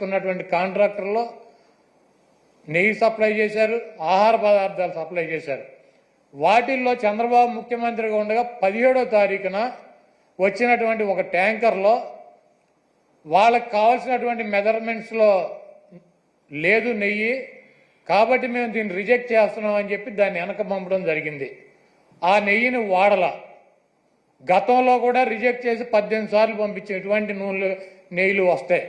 తీసుకున్నటువంటి కాంట్రాక్టర్లో నెయ్యి సప్లై చేశారు ఆహార పదార్థాలు సప్లై చేశారు. వాటిల్లో చంద్రబాబు ముఖ్యమంత్రిగా ఉండగా పదిహేడో తారీఖున వచ్చినటువంటి ఒక ట్యాంకర్లో వాళ్ళకి కావాల్సినటువంటి మెజర్మెంట్స్లో లేదు నెయ్యి కాబట్టి మేము దీన్ని రిజెక్ట్ చేస్తున్నాం అని చెప్పి దాన్ని వెనక పంపడం జరిగింది. ఆ నెయ్యిని వాడల. గతంలో కూడా రిజెక్ట్ చేసి పద్దెనిమిది సార్లు పంపించేటువంటి నూనెలు నెయ్యిలు వస్తాయి.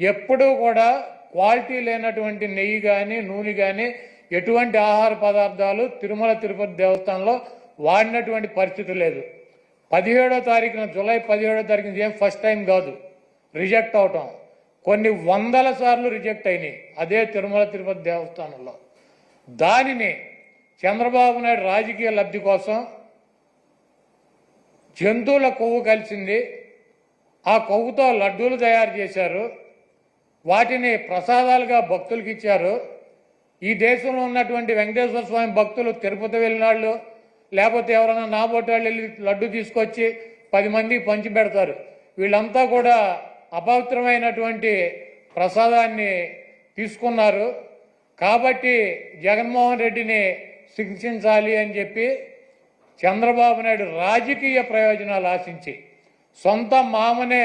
ఎప్పుడూ కూడా క్వాలిటీ లేనటువంటి నెయ్యి కానీ నూనె కానీ ఎటువంటి ఆహార పదార్థాలు తిరుమల తిరుపతి దేవస్థానంలో వాడినటువంటి పరిస్థితి లేదు. పదిహేడో తారీఖున జూలై పదిహేడో తారీఖున ఏం ఫస్ట్ టైం కాదు. రిజెక్ట్ అవటం. కొన్ని వందల సార్లు రిజెక్ట్ అయినాయి అదే తిరుమల తిరుపతి దేవస్థానంలో. దానిని చంద్రబాబు నాయుడు రాజకీయ లబ్ధి కోసం జంతువుల కొవ్వు కలిసింది. ఆ కొవ్వుతో లడ్డూలు తయారు చేశారు. వాటిని ప్రసాదాలుగా భక్తులకి ఇచ్చారు. ఈ దేశంలో ఉన్నటువంటి వెంకటేశ్వర స్వామి భక్తులు తిరుపతి వెళ్ళినాళ్ళు లేకపోతే ఎవరైనా నాబోటి వాళ్ళు వెళ్ళి లడ్డు తీసుకొచ్చి పది మందికి పంచి పెడతారు. వీళ్ళంతా కూడా అపవిత్రమైనటువంటి ప్రసాదాన్ని తీసుకున్నారు. కాబట్టి జగన్మోహన్ రెడ్డిని శిక్షించాలి అని చెప్పి చంద్రబాబు నాయుడు రాజకీయ ప్రయోజనాలు ఆశించి సొంత మామనే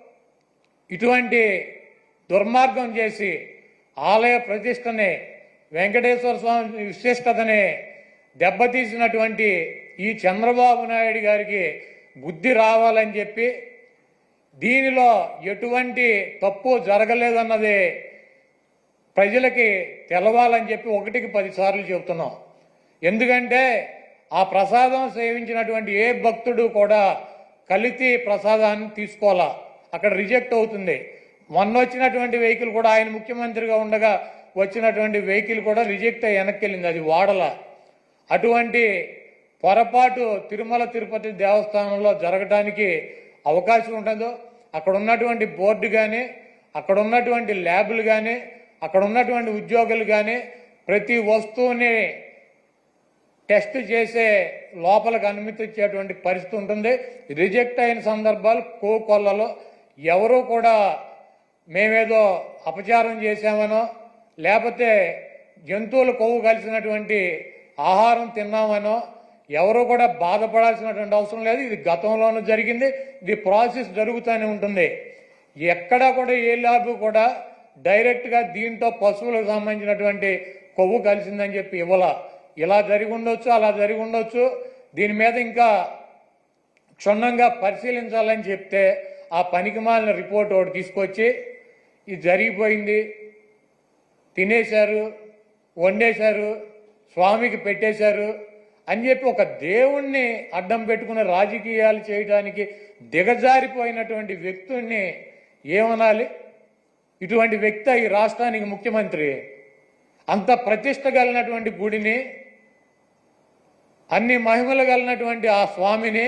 ఇటువంటి దుర్మార్గం చేసి ఆలయ ప్రతిష్టని వెంకటేశ్వర స్వామి విశిష్టతని దెబ్బతీసినటువంటి ఈ చంద్రబాబు నాయుడు గారికి బుద్ధి రావాలని చెప్పి దీనిలో ఎటువంటి తప్పు జరగలేదన్నది ప్రజలకి తెలవాలని చెప్పి ఒకటికి పదిసార్లు చెబుతున్నాం. ఎందుకంటే ఆ ప్రసాదం సేవించినటువంటి ఏ భక్తుడు కూడా కలితి ప్రసాదాన్ని తీసుకోవాలా? అక్కడ రిజెక్ట్ అవుతుంది. మొన్న వచ్చినటువంటి వెహికల్ కూడా ఆయన ముఖ్యమంత్రిగా ఉండగా వచ్చినటువంటి వెహికల్ కూడా రిజెక్ట్ అయ్యి వెనక్కి వెళ్ళింది అది వాడల. అటువంటి పొరపాటు తిరుమల తిరుపతి దేవస్థానంలో జరగడానికి అవకాశం ఉంటుందో అక్కడ ఉన్నటువంటి బోర్డు కానీ అక్కడ ఉన్నటువంటి ల్యాబులు కానీ అక్కడ ఉన్నటువంటి ఉద్యోగులు కానీ ప్రతి వస్తువుని టెస్ట్ చేసే లోపలికి అనుమతి ఇచ్చేటువంటి పరిస్థితి ఉంటుంది. రిజెక్ట్ అయిన సందర్భాలు కోకొల్లలో ఎవరూ కూడా మేమేదో అపచారం చేశామనో లేకపోతే జంతువుల కొవ్వు కలిసినటువంటి ఆహారం తిన్నామనో ఎవరూ కూడా బాధపడాల్సినటువంటి అవసరం లేదు. ఇది గతంలోనూ జరిగింది. ఇది ప్రాసెస్ జరుగుతూనే ఉంటుంది. ఎక్కడా కూడా ఏ ల్యాబ్ కూడా డైరెక్ట్గా దీంతో పశువులకు సంబంధించినటువంటి కొవ్వు కలిసిందని చెప్పి ఇవ్వాల. ఇలా జరిగి ఉండొచ్చు అలా జరిగి ఉండొచ్చు. దీని మీద ఇంకా క్షుణ్ణంగా పరిశీలించాలని చెప్తే ఆ పనికిమాలిన రిపోర్ట్ ఒకటి తీసుకొచ్చి ఇది జరిగిపోయింది తినేశారు వండేశారు స్వామికి పెట్టేశారు అని చెప్పి ఒక దేవుణ్ణి అడ్డం పెట్టుకుని రాజకీయాలు చేయడానికి దిగజారిపోయినటువంటి వ్యక్తుల్ని ఏమనాలి? ఇటువంటి వ్యక్తి ఈ రాష్ట్రానికి ముఖ్యమంత్రి. అంత ప్రతిష్ట కలిగినటువంటి గుడిని అన్ని మహిమలు కలిగినటువంటి ఆ స్వామిని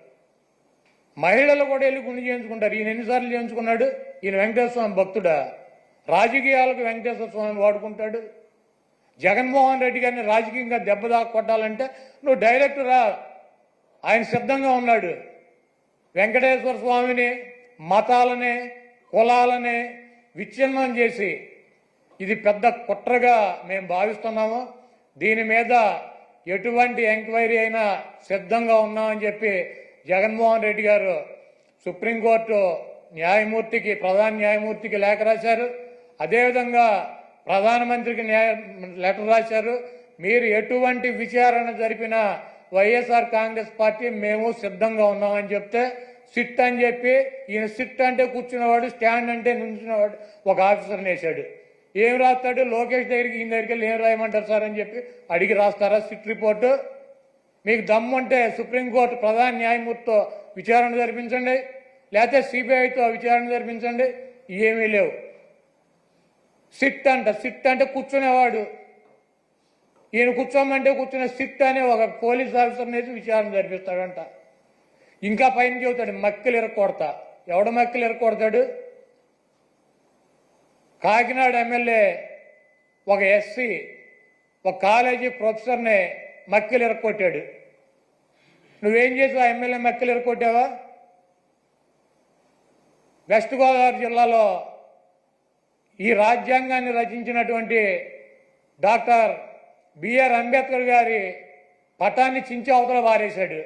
మహిళలు కూడా వెళ్ళి గుండె చేయించుకుంటారు. ఈయన ఎన్నిసార్లు చేయించుకున్నాడు? ఈయన వెంకటేశ్వర స్వామి భక్తుడా? రాజకీయాలకు వెంకటేశ్వర స్వామి వాడుకుంటాడు. జగన్మోహన్ రెడ్డి గారిని రాజకీయంగా దెబ్బదాక కొట్టాలంటే నువ్వు డైరెక్ట్ రా. ఆయన సిద్ధంగా ఉన్నాడు. వెంకటేశ్వర స్వామిని మతాలని కులాలని విచ్ఛిన్నం చేసి ఇది పెద్ద కుట్రగా మేము భావిస్తున్నాము. దీని మీద ఎటువంటి ఎంక్వైరీ అయినా సిద్ధంగా ఉన్నామని చెప్పి జగన్మోహన్ రెడ్డి గారు సుప్రీంకోర్టు న్యాయమూర్తికి ప్రధాన న్యాయమూర్తికి లేఖ రాశారు. అదేవిధంగా ప్రధానమంత్రికి న్యాయ లెటర్ రాశారు. మీరు ఎటువంటి విచారణ జరిపిన వైఎస్ఆర్ కాంగ్రెస్ పార్టీ మేము సిద్ధంగా ఉన్నామని చెప్తే సిట్ అని చెప్పి ఈయన సిట్ అంటే కూర్చున్నవాడు స్టాండ్ అంటే నుంచున్నవాడు ఒక ఆఫీసర్ని వేశాడు. ఏం రాస్తాడు? లోకేష్ దగ్గరికి ఈయన దగ్గరికి వెళ్ళి ఏం రాయమంటారు సార్ అని చెప్పి అడిగి రాస్తారా సిట్ రిపోర్టు? మీకు దమ్ముంటే సుప్రీంకోర్టు ప్రధాన న్యాయమూర్తితో విచారణ జరిపించండి లేకపోతే సిబిఐతో విచారణ జరిపించండి ఏమీ లేవు. సిట్ అంట సిట్ అంటే కూర్చునేవాడు. ఈయన కూర్చోమంటే కూర్చునే సిట్ అనే ఒక పోలీస్ ఆఫీసర్ వేసి విచారణ జరిపిస్తాడంట. ఇంకా పైన చెబుతాడు మక్కలు ఇరక్కొడతా. ఎవడ మక్కలు ఇరక్కొడతాడు? కాకినాడ ఎమ్మెల్యే ఒక ఎస్సీ ఒక కాలేజీ ప్రొఫెసర్ని మక్కలు ఇరక్కొట్టాడు నువ్వేం చేసావు? ఎమ్మెల్యే మక్కలు ఎరక్కొట్టావా వెస్ట్ గోదావరి జిల్లాలో ఈ రాజ్యాంగాన్ని రచించినటువంటి డాక్టర్ బిఆర్ అంబేద్కర్ గారి పటాన్ని చించి అవతల వారేశాడు.